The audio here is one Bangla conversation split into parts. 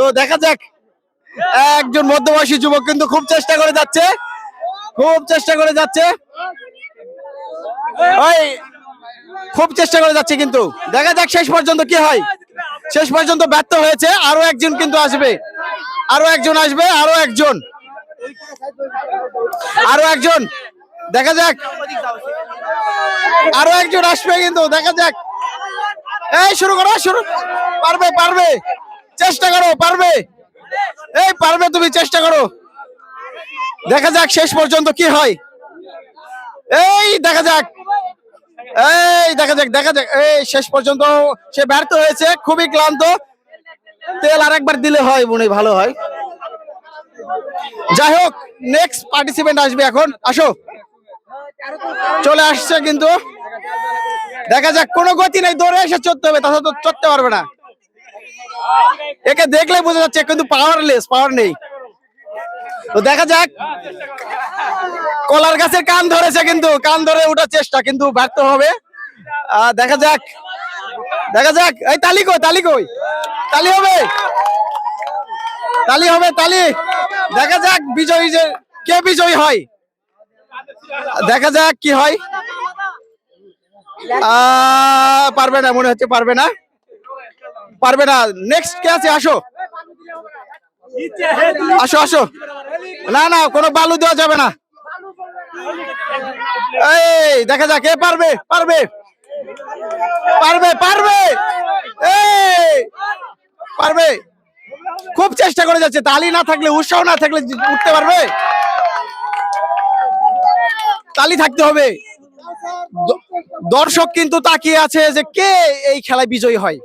তো দেখা যাক। একজন মধ্যবয়সী যুবক কিন্তু খুব চেষ্টা করে যাচ্ছে। খুব চেষ্টা করে যাচ্ছে। খুব চেষ্টা করে যাচ্ছে কিন্তু। দেখা যাক শেষ পর্যন্ত কি হয়। শেষ পর্যন্ত ব্যর্থ হয়েছে। আরও একজন কিন্তু আসবে। আরও একজন আসবে, আরও একজন। আরও একজন। দেখা যাক। আরও একজন আসবে কিন্তু। দেখা যাক। এই, শুরু করো, শুরু। পারবে পারবে। চেষ্টা করো, পারবে? এই, পারবে তুমি, চেষ্টা করো। দেখা যাক শেষ পর্যন্ত কি হয়। এই, দেখা যাক। এই, দেখা যাক দেখা যাক। এই, শেষ পর্যন্ত সে ব্যর্থ হয়েছে, খুবই ক্লান্ত। তেল আরেকবার দিলে হয়, মনে ভালো হয়। যাই হোক নেক্সট পার্টিসিপেন্ট আসবে এখন। আসো। চলে আসছে কিন্তু। দেখা যাক, কোনো গতি নাই, দৌড়ে এসে চড়তে হবে তাহলে তো চড়তে পারবে না। একে দেখলে বোঝা যাচ্ছে কিন্তু পাওয়ারলেস পাওয়ার নেই। তো দেখা যাক। কলার গাছের কান ধরেছে কিন্তু, কান ধরে ওঠার চেষ্টা কিন্তু ব্যর্থ হবে। দেখা যাক। দেখা যাক। এই তালি কই তালি কই? তালি হবে। তালি হবে, তালি। দেখা যাক বিজয়ী যে, কে বিজয়ী হয়। দেখা যাক কি হয়। পারবে না, মনে হচ্ছে পারবে না। পারবে না। নেক্সট কে আছে? আসো। আসো আসো। না না, কোনো বালু দেওয়া যাবে না। এই, দেখা যাক কে পারবে পারবে। পারবে পারবে। পারবে। খুব চেষ্টা করে যাচ্ছে। তালি না থাকলে, উৎসাহ না থাকলে উঠতে পারবে। তালি থাকতে হবে। দর্শক কিন্তু তাকিয়ে আছে যে কে এই খেলায় বিজয়ী হয়।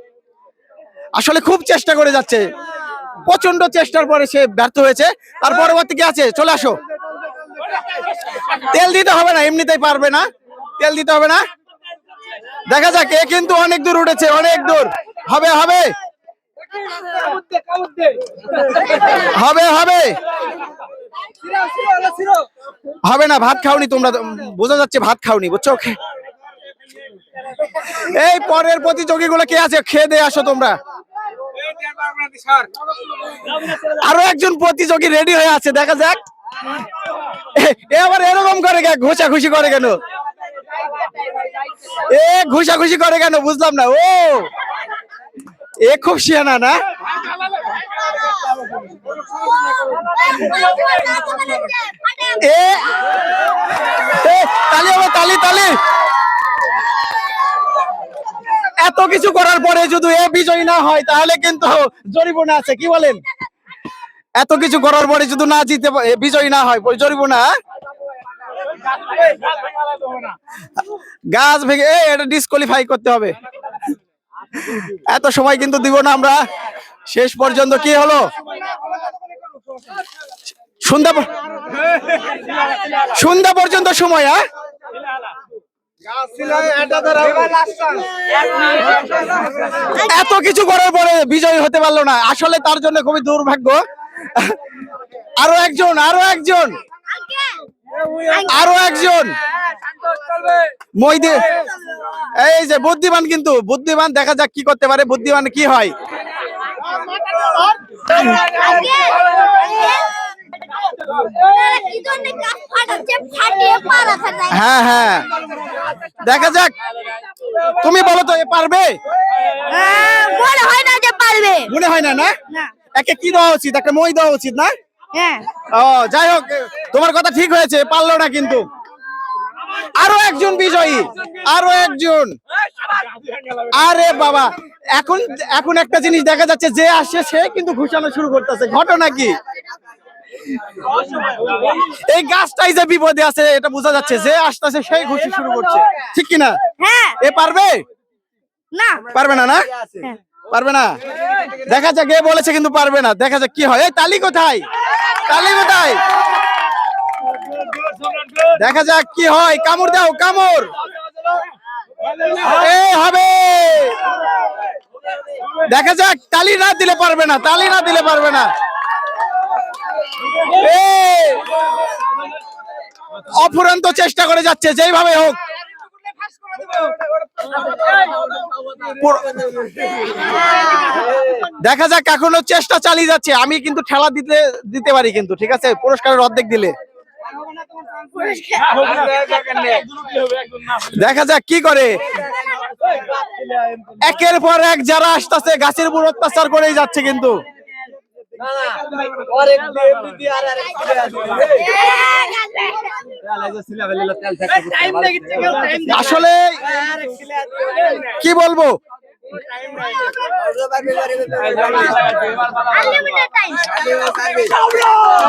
আসলে খুব চেষ্টা করে যাচ্ছে। প্রচণ্ড চেষ্টার পরে সে ব্যর্থ হয়েছে। তার পরবর্তী কি আছে? চলে আসো। তেল দিতে হবে না, এমনিতেই পারবে না। তেল দিতে হবে না। দেখা যাক, এ কিন্তু অনেক দূর উঠেছে, অনেক দূর। হবে হবে। হবে হবে। হবে না, ভাত খাওনি তোমরা। বোঝা যাচ্ছে ভাত খাওনি, বুঝছ? এই পরের প্রতিযোগীগুলো কে আছে? খেয়ে দিয়ে আসো তোমরা। আরও একজন প্রতিযোগী রেডি হয়ে আছে, দেখা যাক। এ- এ আবার এরকম করে কেন ঘুষা খুশি করে কেন? এ ঘুষা খুশি করে কেন? বুঝলাম না। ও! এ খুব শিয়ানা, না? এ তালি হবে তালি তালি। এত কিছু করার পরে যদি এ বিজয়ী না হয়, তাহলে কিন্তু জরিমানা আছে। কি বলেন? এত কিছু করার পরে যদি না জিতে বিজয়ী না হয় জরিমানা? গাছ ভেঙে এটা ডিসকোয়ালিফাই করতে হবে। এত সময় কিন্তু দিব না আমরা। শেষ পর্যন্ত কি হলো? সন্ধ্যা সন্ধ্যা পর্যন্ত সময় হ্যাঁ? এত কিছু করার পরে বিজয়ী হতে পারল না। আসলে তার জন্য খুবই দুর্ভাগ্য। আরও একজন আরও একজন। আরও একজন। মইদে এই যে বুদ্ধিমান কিন্তু বুদ্ধিমান দেখা যাক কি করতে পারে বুদ্ধিমান কি হয়। হ্যাঁ হ্যাঁ। দেখা যাক। তুমি বলো তো এ পারবে? মনে হয় না যে পারবে। মনে হয় না না? একে কি দেওয়া উচিত? একটা মই দেওয়া উচিত না? হ্যাঁ। ও যাই হোক তোমার কথা ঠিক হয়েছে পারল না কিন্তু। আরও একজন বিজয়ী আরও একজন। আরে বাবা এখন এখন একটা জিনিস দেখা যাচ্ছে যে আসছে সে কিন্তু ঘুষানো শুরু করতেছে। ঘটনা কি? এই গাছটাই যে বিপদে আছে এটা বোঝা যাচ্ছে যে আসতেছে সেই ঘুষি শুরু করছে। ঠিক কিনা? হ্যাঁ। এ পারবে? না। পারবে না না? হ্যাঁ। পারবে না? দেখা যাক এ বলেছে কিন্তু পারবে না। দেখা যাক কি হয়। এই তালি কোথায়? তালি কোথায়? দেখা যাক কি হয়। কামড় দাও কামড়। হবে। দেখা যাক তালি না দিলে পারবে না তালি না দিলে পারবে না। অফুরন্ত চেষ্টা করে যাচ্ছে, যেইভাবে হোক। দেখা যাক, এখনও চেষ্টা চালিয়ে যাচ্ছে। আমি কিন্তু ঠেলা দিতে দিতে পারি কিন্তু, ঠিক আছে? পুরস্কারের অর্ধেক দিলে। দেখা যাক কি করে। একের পর এক যারা আসতেছে, গাছের উপর অত্যাচার করেই যাচ্ছে কিন্তু। আসলে কি বলব?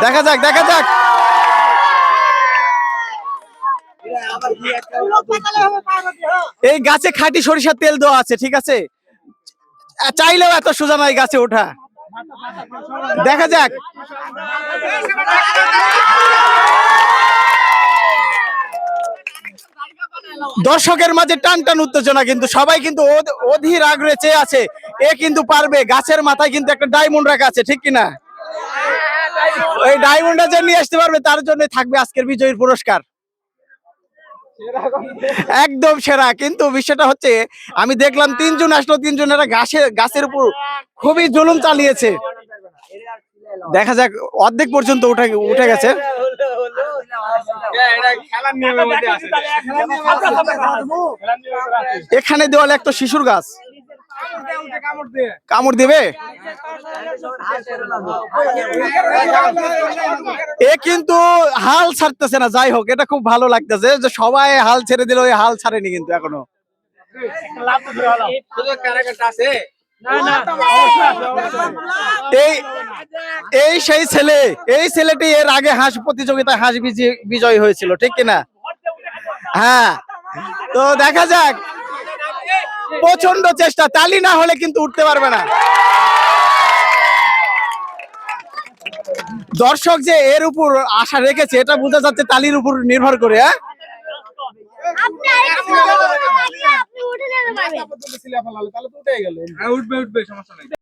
দেখা যাক দেখা যাক। এই গাছে খাঁটি সরিষার তেল দেওয়া আছে, ঠিক আছে? চাইলেও এত সোজা নয় গাছে ওঠা। দেখা যাক। দর্শকের মাঝে টান টান উত্তেজনা কিন্তু, সবাই কিন্তু অধ- অধীর আগ্রহে চেয়ে আছে। এ কিন্তু পারবে, গাছের মাথায় কিন্তু একটা ডায়মন্ড রাখা আছে, ঠিক কিনা? ওই ডায়মন্ডটা যে নিয়ে আসতে পারবে, তার জন্য থাকবে আজকের বিজয়ীর পুরস্কার। একদম সেরা কিন্তু বিষয়টা হচ্ছে আমি দেখলাম তিনজন আসলো তিনজনেরা গাছের গাছের উপর খুবই জুলুম চালিয়েছে। দেখা যাক অর্ধেক পর্যন্ত উঠে উঠে গেছে। এখানে দেওয়ালে একটা শিশুর গাছ। কামড় দেবে? এ কিন্তু হাল ছাড়তেছে না যাই হোক এটা খুব ভালো লাগতেছে যে সবাই হাল ছেড়ে দিল ওই হাল ছাড়েনি কিন্তু এখনও। এই এই সেই ছেলে এই ছেলেটি এর আগে হাঁস প্রতিযোগিতায় হাঁস বিজয়ী- বিজয়ী হয়েছিল ঠিক কিনা? হ্যাঁ তো দেখা যাক। প্রচণ্ড চেষ্টা তালি না হলে কিন্তু উঠতে পারবে না। দর্শক যে এর উপর আশা রেখেছে এটা বুঝা যাচ্ছে তালির উপর নির্ভর করে হ্যাঁ? উঠবে উঠবে সমস্যা নাই।